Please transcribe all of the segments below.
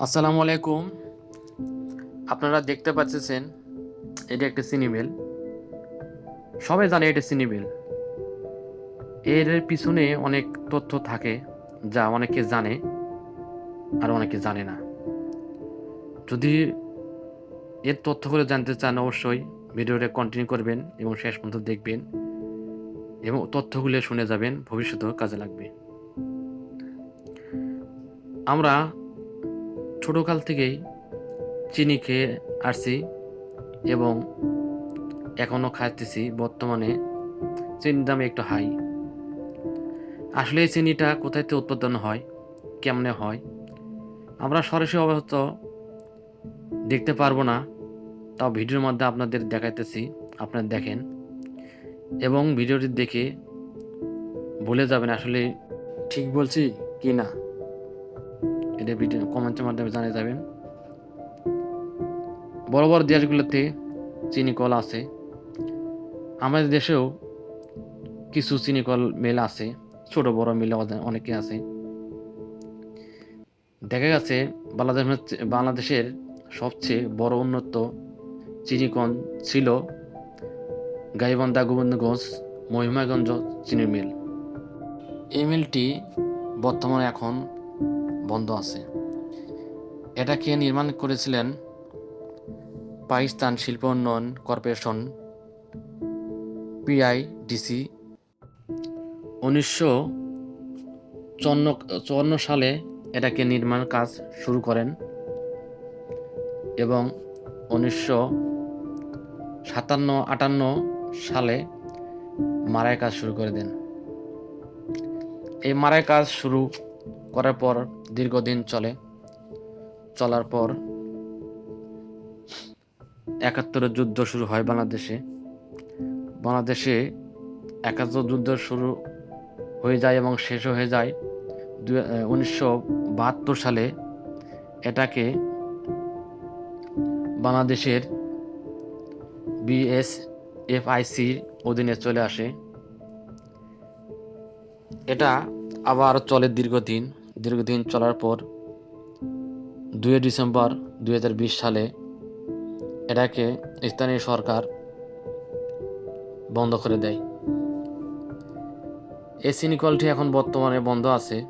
আসসালামু আলাইকুম। আপনারা দেখতে পাচ্ছেন, এটা একটা সিনিমেল। সবাই জানে এটা সিনিমেল। এর পিছনে অনেক তথ্য থাকে যা অনেকে জানে আর অনেকে জানে না। যদি এর তথ্যগুলো জানতে চান, অবশ্যই ভিডিওটা কন্টিনিউ করবেন এবং শেষ পর্যন্ত দেখবেন এবং তথ্যগুলো শুনে যাবেন। ভবিষ্যতেও কাজে লাগবে। আমরা ছোটোকাল থেকেই চিনি খেয়ে আসছি এবং এখনও খাইতেছি। বর্তমানে চিনির দাম একটু হাই। আসলে এই চিনিটা কোথায় থেকে উৎপাদন হয়, কেমনে হয়, আমরা সরাসরি অবহত দেখতে পারব না, তাও ভিডিওর মধ্যে আপনাদের দেখাইতেছি, আপনারা দেখেন। এবং ভিডিওটি দেখে বলে যাবেন আসলে ঠিক বলছি কি না। এটা ভিডিও কমেন্টের মাধ্যমে জানিয়ে যাবেন। বড় বড় দেশগুলোতে চিনি কল আছে। আমাদের দেশেও কিছু চিনি কল মিল আছে, ছোট বড় মিল অনেকে আছে। দেখা গেছে বাংলাদেশ বাংলাদেশের সবচেয়ে বড় উন্নত চিনিকন ছিল গাইবান্ধা গোবিন্দগঞ্জ মহিমাগঞ্জ চিনি মিল এই মিলটি বর্তমানে এখন বন্ধ আছে। এটাকে নির্মাণ করেছিলেন পাকিস্তান শিল্প উন্নয়ন কর্পোরেশন পিআইডিসি উনিশশো চুয়ান্ন সালে এটাকে নির্মাণ কাজ শুরু করেন এবং উনিশশো সাতান্ন, আটান্ন সালে মারাই কাজ শুরু করে দেন। এই মারাই কাজ শুরু করার পর দীর্ঘদিন চলে। চলার পর একাত্তরের যুদ্ধ শুরু হয় বাংলাদেশে। বাংলাদেশে একাত্তর যুদ্ধ শুরু হয়ে যায় এবং শেষ হয়ে যায় উনিশশো বাহাত্তর সালে। এটাকে বাংলাদেশের বিএস এফআইসির অধীনে চলে আসে। এটা আবার চলে দীর্ঘদিন। দীর্ঘদিন চলার পর দুই ডিসেম্বর দু হাজার বিশ সালে এটাকে স্থানীয় সরকার বন্ধ করে দেয়। এই সিনিকলটি এখন বর্তমানে বন্ধ আছে।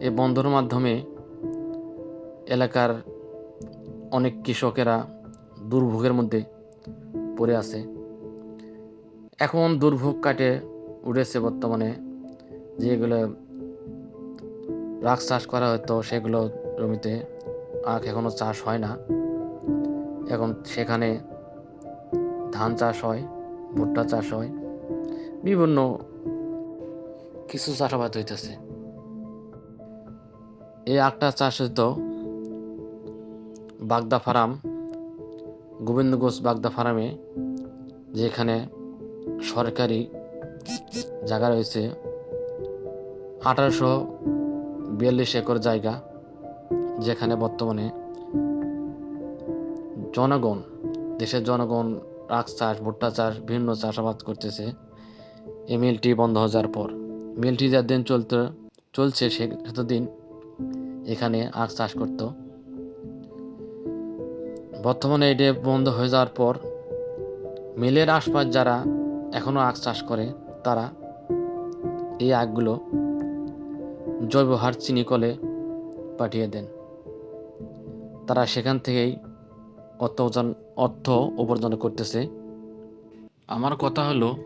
এই বন্ধর মাধ্যমে এলাকার অনেক কৃষকেরা দুর্ভোগের মধ্যে পড়ে আছে। এখন দুর্ভোগ কাটে উঠেছে বর্তমানে যেগুলো রাগ চাষ করা হতো, সেগুলো জমিতে আখ এখনও চাষ হয় না। এখন সেখানে ধান চাষ হয়, ভুট্টা চাষ হয়, বিভিন্ন কিছু চাষাবাদ হইতেছে। এই আখটা চাষ হইতো বাগদা ফার্ম, গোবিন্দগঞ্জ বাগদা ফার্মে, যেখানে সরকারি জায়গা রয়েছে। আঠারোশো বিয়াল্লিশ একর জায়গা, যেখানে বর্তমানে জনগণ, দেশের জনগণ আখ চাষ, ভুট্টা চাষ, বিভিন্ন চাষাবাদ করতেছে। এই মিলটি বন্ধ যাওয়ার পর, মিলটি যার দিন চলতে, চলছে সে সেতদিন এখানে আখ চাষ করত। বর্তমানে এটি বন্ধ হয়ে যাওয়ার পর, মিলের আশপাশ যারা এখনও আখ চাষ করে, তারা এই আখগুলো জৈব হার চিনি কলে পাঠিয়ে দেন। তারা সেখান থেকেই অর্থ অর্থ উপার্জন করতেছে। আমার কথা হলো,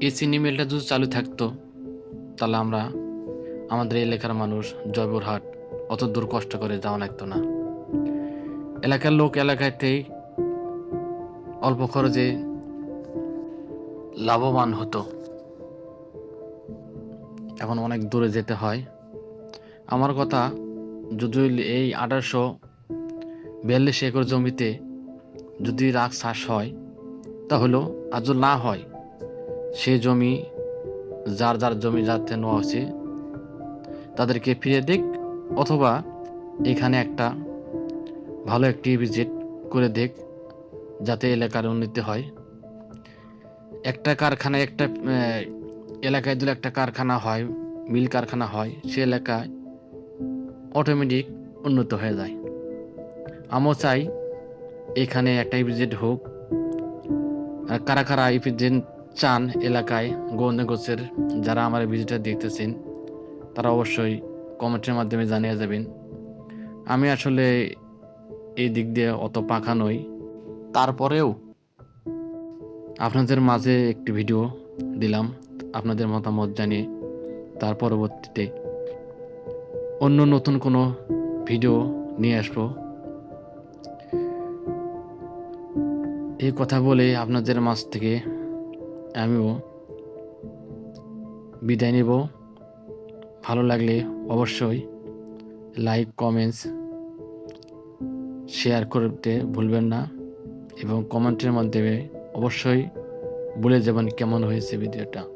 এই চিনি মিলটা যদি চালু থাকতো, তাহলে আমরা আমাদের এলাকার মানুষ জয়পুরহাট অত দূর কষ্ট করে যাওয়া লাগতো না। এলাকার লোক এলাকাতেই অল্প খরচে লাভবান হতো। এখন অনেক দূরে যেতে হয়। আমার কথা যদি এই আঠারোশো বিয়াল্লিশ একর জমিতে যদি রাগ চাষ হয়, তাহলেও আর যদি না হয়। সে জমি, যার যার জমি যাতে নেওয়া হচ্ছে তাদেরকে ফিরে দিক, অথবা এখানে একটা ভালো একটি ভিজিট করে দেখ যাতে এলাকার উন্নতি হয়। একটা কারখানায় একটা এলাকায় যদি একটা কারখানা হয়, মিল কারখানা হয়, সে এলাকায় অটোমেটিক উন্নত হয়ে যায়। আমিও চাই এখানে একটা ইপিজেড হোক। কারা কারা ইপিজেড চান এলাকায় গোছের যারা আমার ভিডিওটা দেখতেছেন, তারা অবশ্যই কমেন্টের মাধ্যমে জানিয়ে যাবেন। আমি আসলে এই দিক দিয়ে অত পাখা নই। তারপরেও আপনাদের মাঝে একটি ভিডিও দিলাম। আপনাদের মতামত জানিয়ে তার পরবর্তীতে অন্য নতুন কোনো ভিডিও নিয়ে আসব। এই কথা বলে আপনাদের মাঝ থেকে আমিও বিদায় নেব। ভালো লাগলে অবশ্যই লাইক, কমেন্টস শেয়ার করতে ভুলবেন না এবং কমেন্টের মাধ্যমে অবশ্যই বলে যাবেন কেমন হয়েছে ভিডিওটা।